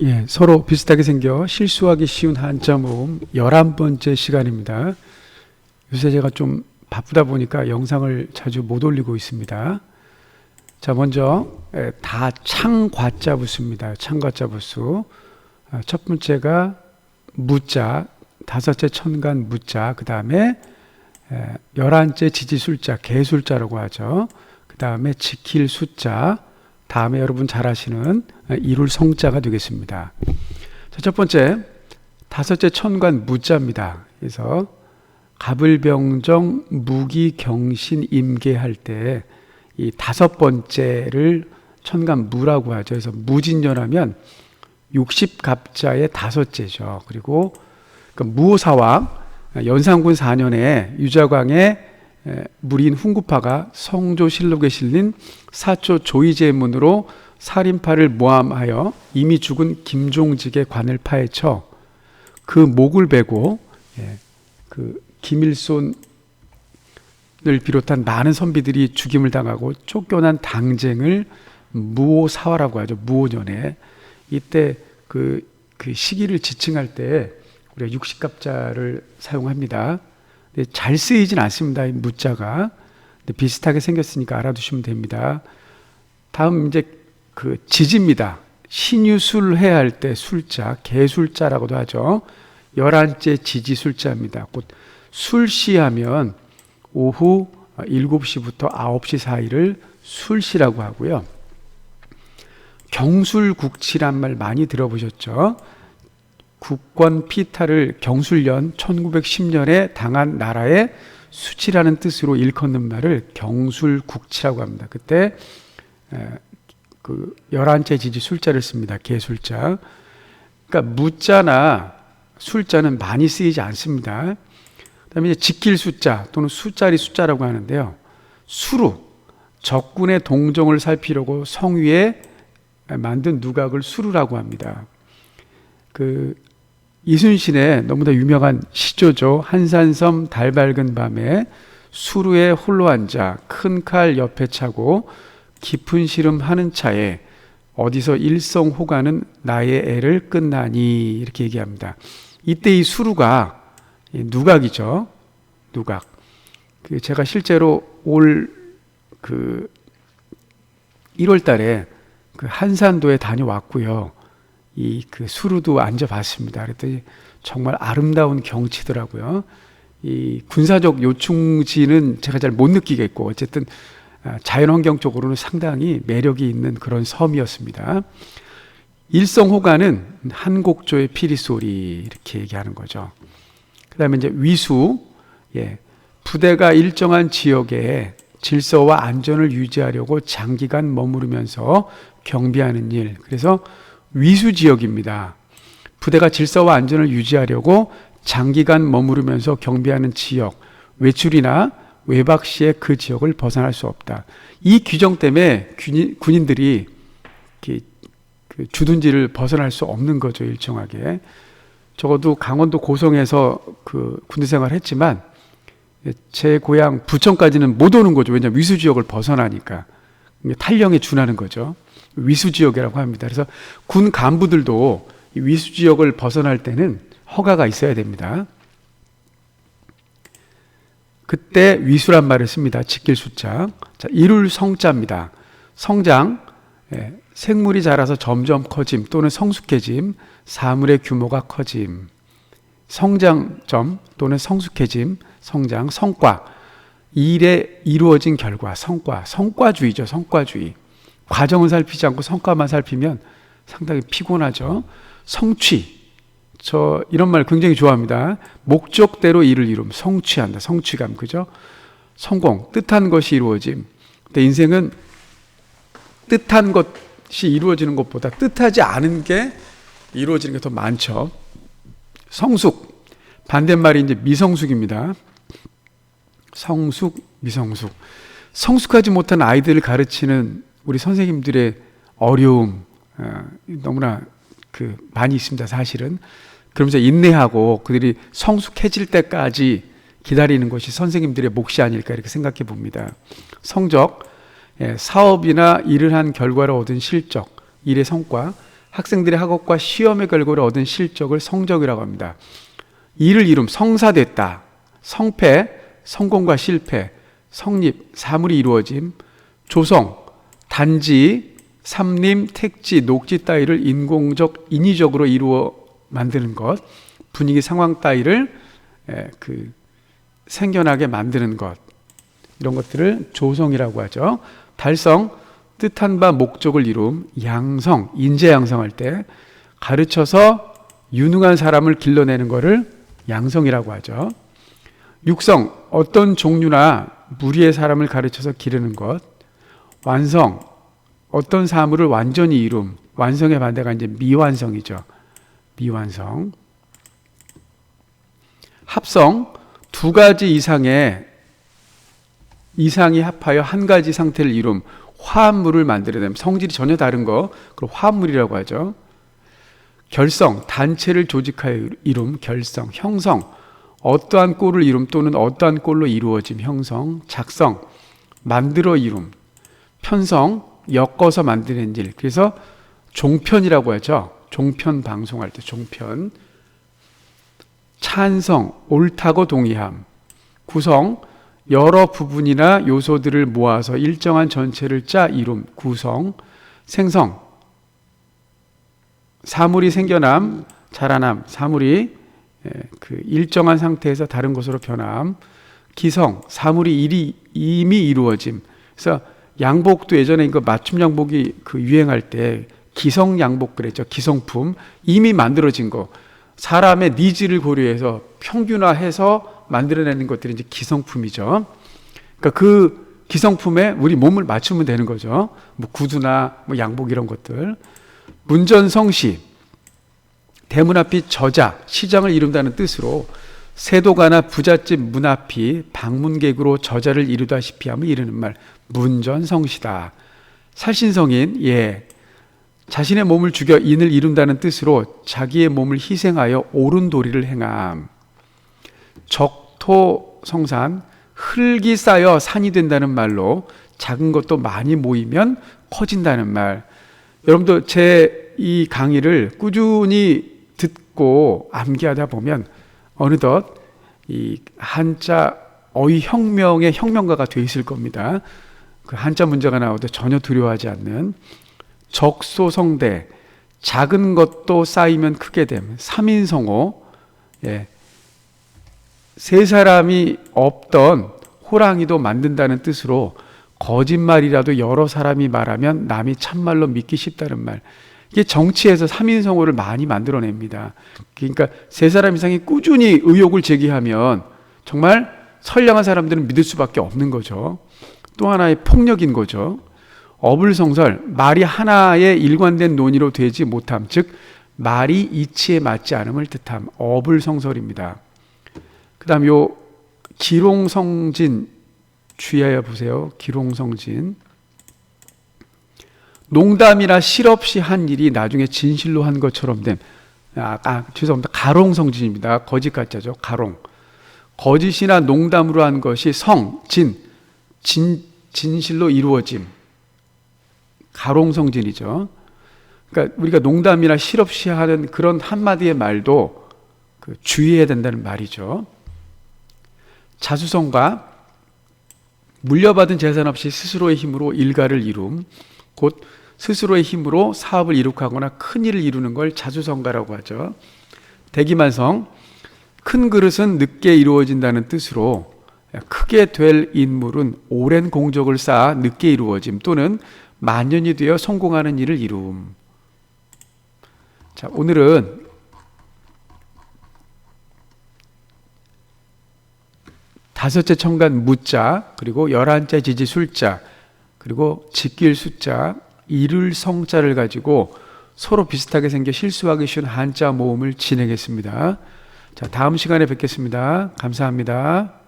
예, 서로 비슷하게 생겨 실수하기 쉬운 한자 모음 11번째 시간입니다. 요새 제가 좀 바쁘다 보니까 영상을 자주 못 올리고 있습니다. 자, 먼저 예, 다 창과자 부수입니다. 창과자 부수. 아, 첫 번째가 무자, 다섯째 천간 무자, 그 다음에 열한째 지지술자, 개술자라고 하죠. 그 다음에 지킬 숫자, 다음에 여러분 잘 아시는 이룰 성자가 되겠습니다. 자, 첫 번째, 다섯째 천관 무자입니다. 그래서 갑을병정 무기경신 임계할 때 이 다섯 번째를 천간 무라고 하죠. 그래서 무진년하면 60갑자의 다섯째죠. 그리고 그 무사왕 연산군 4년에 유자광의 무린 훈구파가 성조실록에 실린 사초 조이제 문으로 살인파를 모함하여 이미 죽은 김종직의 관을 파헤쳐 그 목을 베고 예, 그 김일손을 비롯한 많은 선비들이 죽임을 당하고 쫓겨난 당쟁을 무오사화라고 하죠. 무오년에 이때 그, 그 시기를 지칭할 때 우리가 60갑자를 사용합니다. 잘 쓰이진 않습니다. 이 무자가. 비슷하게 생겼으니까 알아두시면 됩니다. 다음 이제 그 지지입니다. 신유술 해야 할 때 술자, 개술자라고도 하죠. 열한째 지지술자입니다. 곧 술시하면 오후 7시부터 9시 사이를 술시라고 하고요. 경술국치란 말 많이 들어보셨죠? 국권 피탈을 경술년 1910년에 당한 나라의 수치라는 뜻으로 일컫는 말을 경술국치라고 합니다. 그때 그 열한째 지지 술자를 씁니다. 개술자. 그러니까 무자나 술자는 많이 쓰이지 않습니다. 그다음에 이제 지킬 숫자 또는 수자리 숫자라고 하는데요. 수루 적군의 동정을 살피려고 성위에 만든 누각을 수루라고 합니다. 그 이순신의 너무나 유명한 시조죠. 한산섬 달 밝은 밤에 수루에 홀로 앉아 큰 칼 옆에 차고 깊은 시름 하는 차에 어디서 일성호가는 나의 애를 끝나니 이렇게 얘기합니다. 이때 이 수루가 누각이죠. 누각. 그 제가 실제로 올 그 1월 달에 그 한산도에 다녀왔고요. 이 그 수루도 앉아봤습니다. 그랬더니 정말 아름다운 경치더라고요. 이 군사적 요충지는 제가 잘 못 느끼겠고 어쨌든 아, 자연환경 쪽으로는 상당히 매력이 있는 그런 섬이었습니다. 일성호가는 한곡조의 피리 소리 이렇게 얘기하는 거죠. 그다음에 이제 위수, 예, 부대가 일정한 지역에 질서와 안전을 유지하려고 장기간 머무르면서 경비하는 일. 그래서 위수 지역입니다. 부대가 질서와 안전을 유지하려고 장기간 머무르면서 경비하는 지역, 외출이나 외박 시에 그 지역을 벗어날 수 없다. 이 규정 때문에 군인, 들이 그 주둔지를 벗어날 수 없는 거죠, 일정하게. 적어도 강원도 고성에서 그 군대 생활을 했지만 제 고향 부천까지는 못 오는 거죠. 왜냐하면 위수 지역을 벗어나니까. 탈령에 준하는 거죠. 위수 지역이라고 합니다. 그래서 군 간부들도 위수 지역을 벗어날 때는 허가가 있어야 됩니다. 그때 위수란 말을 씁니다. 지킬 숫자. 자, 이룰 성자입니다. 성장, 예, 생물이 자라서 점점 커짐 또는 성숙해짐, 사물의 규모가 커짐. 성장점 또는 성숙해짐, 성장, 성과. 일에 이루어진 결과, 성과. 성과주의죠, 성과주의. 과정은 살피지 않고 성과만 살피면 상당히 피곤하죠. 성취. 저 이런 말 굉장히 좋아합니다. 목적대로 일을 이룸, 성취한다. 성취감, 그죠? 성공, 뜻한 것이 이루어짐. 근데 인생은 뜻한 것이 이루어지는 것보다 뜻하지 않은 게 이루어지는 게 더 많죠. 성숙, 반대말이 이제 미성숙입니다. 성숙, 미성숙. 성숙하지 못한 아이들을 가르치는 우리 선생님들의 어려움 어, 너무나 그 많이 있습니다. 사실은 그러면서 인내하고 그들이 성숙해질 때까지 기다리는 것이 선생님들의 몫이 아닐까 이렇게 생각해 봅니다. 성적, 예, 사업이나 일을 한 결과로 얻은 실적, 일의 성과, 학생들의 학업과 시험의 결과로 얻은 실적을 성적이라고 합니다. 이를 이룸 성사됐다. 성패, 성공과 실패, 성립, 사물이 이루어짐, 조성, 단지, 삼림, 택지, 녹지 따위를 인공적, 인위적으로 이루어 만드는 것, 분위기 상황 따위를 에, 그 생겨나게 만드는 것, 이런 것들을 조성이라고 하죠. 달성, 뜻한 바 목적을 이룸, 양성, 인재 양성할 때 가르쳐서 유능한 사람을 길러내는 것을 양성이라고 하죠. 육성, 어떤 종류나 무리의 사람을 가르쳐서 기르는 것. 완성, 어떤 사물을 완전히 이룸. 완성의 반대가 이제 미완성이죠. 미완성. 합성, 두 가지 이상의 이상이 합하여 한 가지 상태를 이룸. 화합물을 만들어내면 성질이 전혀 다른 거, 그걸 화합물이라고 하죠. 결성, 단체를 조직하여 이룸, 결성, 형성, 어떠한 꼴을 이룸 또는 어떠한 꼴로 이루어짐, 형성, 작성, 만들어 이룸, 편성, 엮어서 만드는 일. 그래서 종편이라고 하죠. 종편 방송할 때 종편. 찬성, 옳다고 동의함. 구성, 여러 부분이나 요소들을 모아서 일정한 전체를 짜 이룸, 구성. 생성, 사물이 생겨남, 자라남, 사물이 예, 그 일정한 상태에서 다른 것으로 변함, 기성, 사물이 일이 이미 이루어짐. 그래서 양복도 예전에 이거 맞춤 양복이 그 유행할 때 기성 양복 그랬죠. 기성품 이미 만들어진 거. 사람의 니즈를 고려해서 평균화해서 만들어내는 것들이 이제 기성품이죠. 그러니까 그 기성품에 우리 몸을 맞추면 되는 거죠. 뭐 구두나 뭐 양복 이런 것들. 문전성시 대문 앞이 저자 시장을 이룬다는 뜻으로 세도가나 부잣집 문 앞이 방문객으로 저자를 이루다시피 하면 이르는 말 문전성시다. 살신성인 예 자신의 몸을 죽여 인을 이룬다는 뜻으로 자기의 몸을 희생하여 옳은 도리를 행함. 적토성산 흙이 쌓여 산이 된다는 말로 작은 것도 많이 모이면 커진다는 말. 여러분도 제 이 강의를 꾸준히 듣고 암기하다 보면 어느덧 이 한자 어휘 혁명의 혁명가가 돼 있을 겁니다. 그 한자 문제가 나오도 전혀 두려워하지 않는 적소성대 작은 것도 쌓이면 크게 됨 삼인성호 예. 세 사람이 없던 호랑이도 만든다는 뜻으로 거짓말이라도 여러 사람이 말하면 남이 참말로 믿기 쉽다는 말. 이게 정치에서 삼인성호를 많이 만들어냅니다. 그러니까 세 사람 이상이 꾸준히 의혹을 제기하면 정말 선량한 사람들은 믿을 수밖에 없는 거죠. 또 하나의 폭력인 거죠. 어불성설, 말이 하나의 일관된 논의로 되지 못함, 즉 말이 이치에 맞지 않음을 뜻함. 어불성설입니다. 그 다음 요 기롱성진 주의하여 보세요. 기롱성진. 농담이나 실없이 한 일이 나중에 진실로 한 것처럼 됨. 아, 아 죄송합니다. 가롱 성진입니다. 거짓 가짜죠. 가롱. 거짓이나 농담으로 한 것이 성, 진, 진, 진실로 이루어짐. 가롱 성진이죠. 그러니까 우리가 농담이나 실없이 하는 그런 한마디의 말도 그 주의해야 된다는 말이죠. 자수성가 물려받은 재산 없이 스스로의 힘으로 일가를 이룸, 곧 스스로의 힘으로 사업을 이룩하거나 큰 일을 이루는 걸 자수성가라고 하죠. 대기만성, 큰 그릇은 늦게 이루어진다는 뜻으로 크게 될 인물은 오랜 공적을 쌓아 늦게 이루어짐 또는 만년이 되어 성공하는 일을 이룸. 자, 오늘은 다섯째 청간 무자, 그리고 열한째 지지 술자, 그리고 지킬 숫자, 이룰 성자를 가지고 서로 비슷하게 생겨 실수하기 쉬운 한자 모음을 진행했습니다. 자, 다음 시간에 뵙겠습니다. 감사합니다.